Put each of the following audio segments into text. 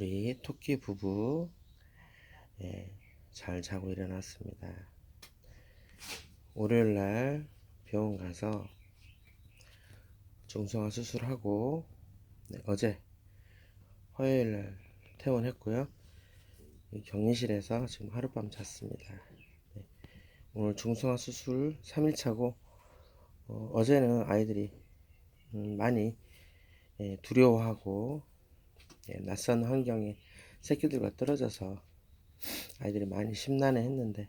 우리 토끼 부부 예, 잘 자고 일어났습니다. 월요일 날 병원 가서 중성화 수술하고 네, 어제 화요일 날 퇴원했고요. 이 격리실에서 지금 하룻밤 잤습니다. 네, 오늘 중성화 수술 3일차고 어, 제는 아이들이 음, 많이 예, 두려워하고 예, 낯선 환경에 새끼들과 떨어져서 아이들이 많이 심란해 했는데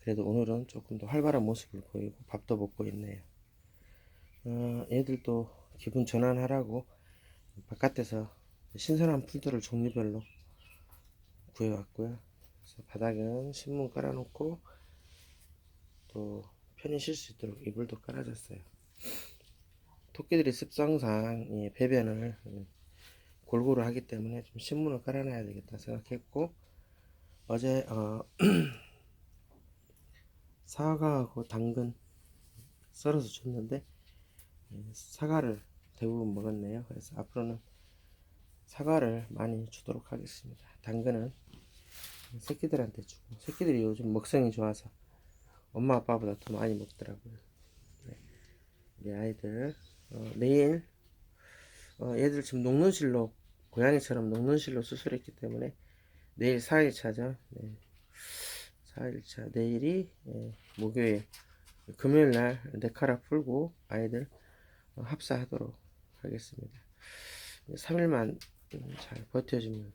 그래도 오늘은 조금 더 활발한 모습을 보이고 밥도 먹고 있네요. 어, 애들도 기분 전환하라고 바깥에서 신선한 풀들을 종류별로 구해왔고요. 그래서 바닥은 신문 깔아놓고 또 편히 쉴 수 있도록 이불도 깔아줬어요. 토끼들이 습성상 이 배변을 음, 골고루 하기 때문에 좀 신문을 깔아놔야 되겠다 생각했고 어제 어, 사과하고 당근 썰어서 줬는데 예, 사과를 대부분 먹었네요. 그래서 앞으로는 사과를 많이 주도록 하겠습니다. 당근은 새끼들한테 주고 새끼들이 요즘 먹성이 좋아서 엄마 아빠보다 더 많이 먹더라고요. 네. 우리 아이들 어, 내일 어, 얘들 지금 녹는실로 고양이처럼 녹는실로 수술했기 때문에 내일 4일차죠. 네. 4일차 내일이 예, 목요일 금요일 날 네카라 풀고 아이들 어, 합사하도록 하겠습니다. 3일만 잘 버텨주면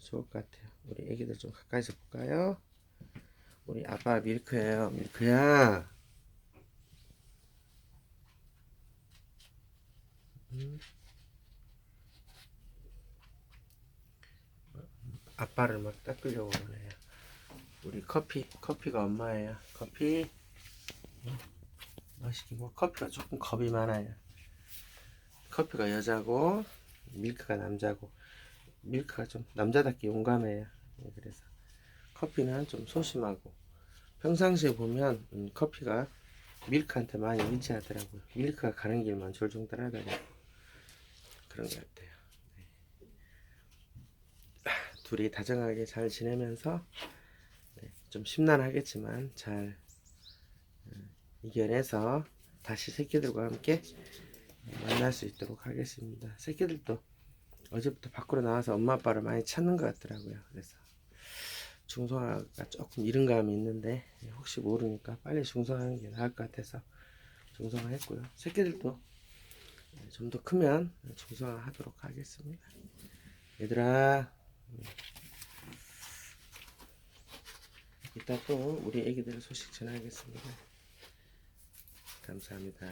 좋을 것 같아요. 우리 애기들 좀 가까이서 볼까요? 우리 아빠 밀크예요. 밀크야. 음. 아빠를 막 닦으려고 그러네요. 우리 커피, 커피가 엄마예요. 커피. 음, 맛있게 뭐 커피가 조금 겁이 많아요. 커피가 여자고 밀크가 남자고 밀크가 좀 남자답게 용감해요. 네, 그래서 커피는 좀 소심하고 평상시에 보면 음, 커피가 밀크한테 많이 위치하더라고요. 밀크가 가는 길만 졸종 따라다니고 그런 것 같아요. 네. 둘이 다정하게 잘 지내면서 네, 좀 심란하겠지만 잘 음, 이겨내서 다시 새끼들과 함께 만날 수 있도록 하겠습니다. 새끼들도 어제부터 밖으로 나와서 엄마 아빠를 많이 찾는 것 같더라고요. 그래서 중성화가 조금 이른 감이 있는데 혹시 모르니까 빨리 중성화하는 게 나을 것 같아서 중성화 했고요. 새끼들도 좀 더 크면 중성화 하도록 하겠습니다. 얘들아 이따 또 우리 애기들 소식 전하겠습니다. 감사합니다.